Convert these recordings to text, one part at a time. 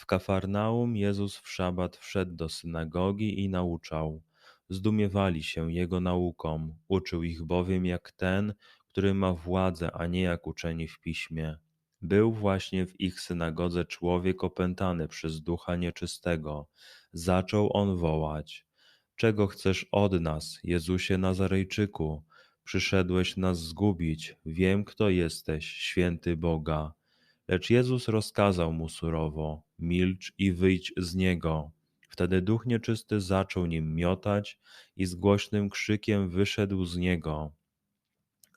W Kafarnaum Jezus w szabat wszedł do synagogi i nauczał. Zdumiewali się Jego nauką, uczył ich bowiem jak ten, który ma władzę, a nie jak uczeni w piśmie. Był właśnie w ich synagodze człowiek opętany przez ducha nieczystego. Zaczął on wołać: Czego chcesz od nas, Jezusie Nazarejczyku? Przyszedłeś nas zgubić. Wiem, kto jesteś, święty Boga. Lecz Jezus rozkazał mu surowo: Milcz i wyjdź z niego. Wtedy duch nieczysty zaczął nim miotać i z głośnym krzykiem wyszedł z niego.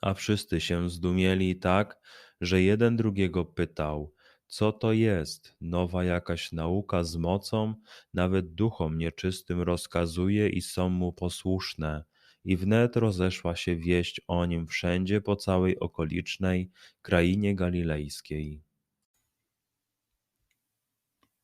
A wszyscy się zdumieli tak, że jeden drugiego pytał: Co to jest? Nowa jakaś nauka z mocą, nawet duchom nieczystym rozkazuje i są mu posłuszne. I wnet rozeszła się wieść o nim wszędzie po całej okolicznej krainie galilejskiej.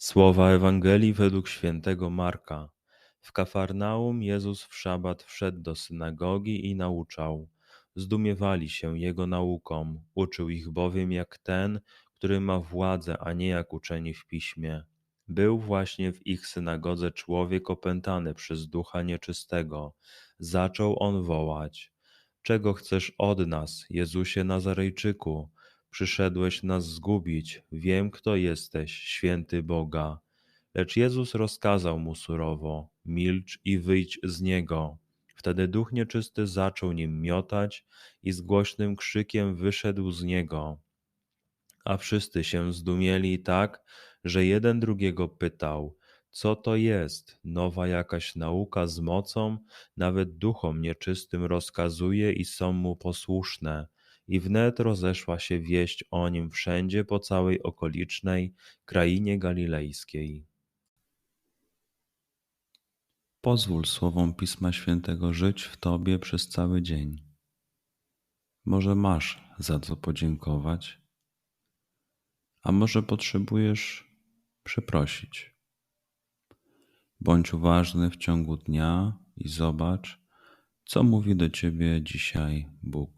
Słowa Ewangelii według świętego Marka. W Kafarnaum Jezus w szabat wszedł do synagogi i nauczał. Zdumiewali się jego nauką, uczył ich bowiem jak ten, który ma władzę, a nie jak uczeni w piśmie. Był właśnie w ich synagodze człowiek opętany przez ducha nieczystego. Zaczął on wołać: Czego chcesz od nas, Jezusie Nazarejczyku? Przyszedłeś nas zgubić, wiem, kto jesteś, święty Boga. Lecz Jezus rozkazał mu surowo: Milcz i wyjdź z niego. Wtedy duch nieczysty zaczął nim miotać i z głośnym krzykiem wyszedł z niego. A wszyscy się zdumieli tak, że jeden drugiego pytał: Co to jest? Nowa jakaś nauka z mocą, nawet duchom nieczystym rozkazuje i są mu posłuszne i wnet rozeszła się wieść o nim wszędzie po całej okolicznej krainie galilejskiej. Pozwól słowom Pisma Świętego żyć w Tobie przez cały dzień. Może masz za co podziękować, a może potrzebujesz przeprosić. Bądź uważny w ciągu dnia i zobacz, co mówi do Ciebie dzisiaj Bóg.